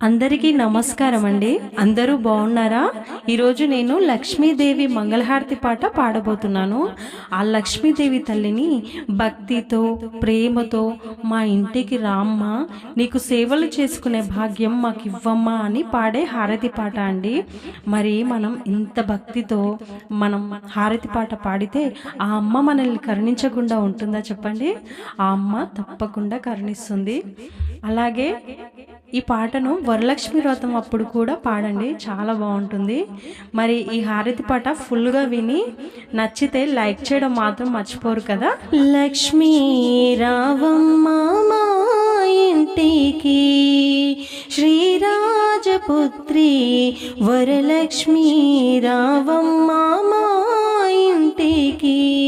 అందరికీ నమస్కారం అండి అందరూ బాగున్నారా? ఈరోజు నేను లక్ష్మీదేవి మంగళహారతి పాట పాడబోతున్నాను. ఆ లక్ష్మీదేవి తల్లిని భక్తితో ప్రేమతో మా ఇంటికి రామ్మ నీకు సేవలు చేసుకునే భాగ్యం మాకు ఇవ్వమ్మా అని పాడే హారతి పాట అండి. మరి మనం ఇంత భక్తితో మనం హారతి పాట పాడితే ఆ అమ్మ మనల్ని కరుణించకుండా ఉంటుందా చెప్పండి? ఆ అమ్మ తప్పకుండా కరుణిస్తుంది. అలాగే ఈ పాటను వరలక్ష్మి వ్రతం అప్పుడు కూడా పాడండి. చాలా బాగుంటుంది. మరి ఈ హారతి పాట ఫుల్గా విని నచ్చితే లైక్ చేయడం మాత్రం మర్చిపోరు కదా? లక్ష్మీ రావమ్మ మా ఇంటికి శ్రీరాజపుత్రి వరలక్ష్మీ రావమ్మ మా ఇంటికి.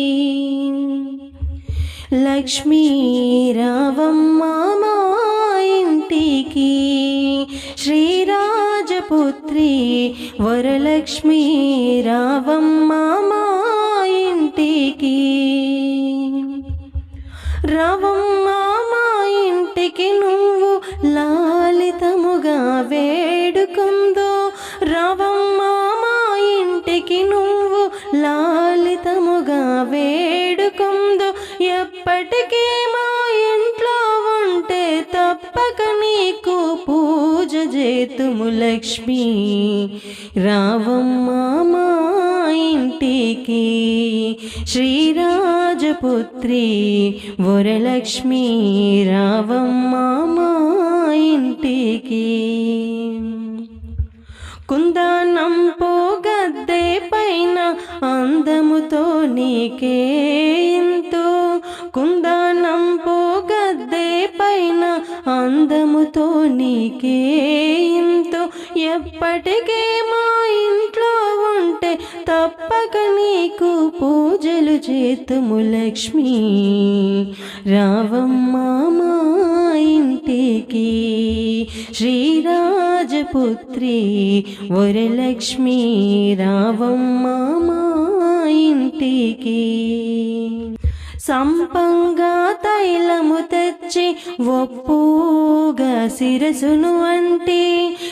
లక్ష్మీ రావమ్మ పుత్రి వరలక్ష్మి రావమ్మ మా ఇంటికి. రావమ్మ మా ఇంటికి నువ్వు లాలితముగా వేడుకుందో రావమ్మ మా ఇంటికి నువ్వు లాలితముగా వేడుకుందో ఎప్పటికీ చేతుము లక్ష్మి. రావమ్మ మా ఇంటికి శ్రీరాజపుత్రి వరలక్ష్మి. రావమ్మ మా ఇంటికి. కుందనం పోగద్దే పైన అందముతో నీకే ఎంతో కుందనం అందముతో నీకే ఎంతో ఎప్పటికే మా ఇంట్లో ఉంటే తప్పక నీకు పూజలు చేతుము లక్ష్మి. రావమ్మా మా ఇంటికి శ్రీరాజపుత్రి వరలక్ష్మి రావమ్మ మా ఇంటికి. సంపంగా తైలము తెచ్చి ఒప్పుగా శిరసును అంటే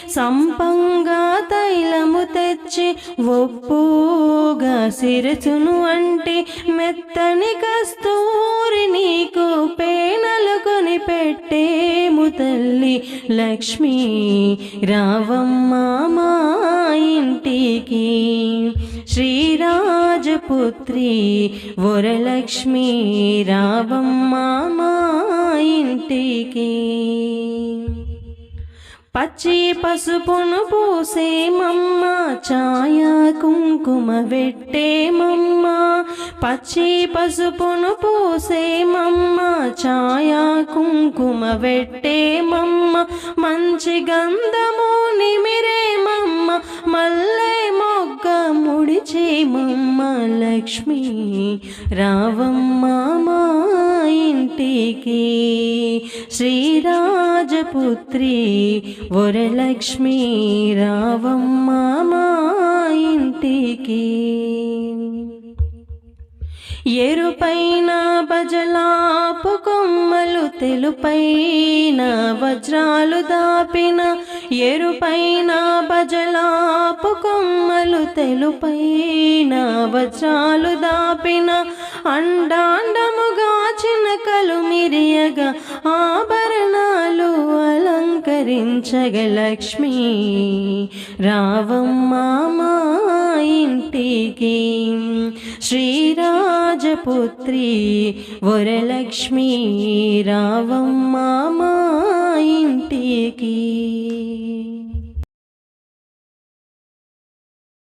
సంపంగా తైలము తెచ్చి ఒప్పుగా శిరసును అంటే మెత్తని కస్తూరి నీకు పేనలు కొని పెట్టేము తల్లి లక్ష్మీ రావమ్మ మా ఇంటికి. శ్రీరాజపుత్రి వరలక్ష్మి రావమ్మ మా ఇంటికి. పచ్చి పసుపును పూసే మమ్మ ఛాయ కుంకుమ పెట్టే మమ్మ. పచ్చి పసుపును పూసే మమ్మ ఛాయ కుంకుమ పెట్టే మమ్మ. మంచి గంధము నిమి లక్ష్మి రావమ్మ మా ఇంటికి శ్రీరాజపుత్రి వరలక్ష్మి రావమ్మ మా ఇంటికి. ఎరుపైన బజలాపు కొమ్మలు తెలుపైన వజ్రాలు దాపిన ఎరుపైన బజ కొమ్మలు తెలుపైన వజ్రాలు దాపిన అండాండముగా చినకలు మిరియగా ఆభరణాలు అలంకరించగ లక్ష్మి. రావమ్మ మా ఇంటికి శ్రీరాజపుత్రి వరలక్ష్మి. రావమ్మ మా ఇంటికి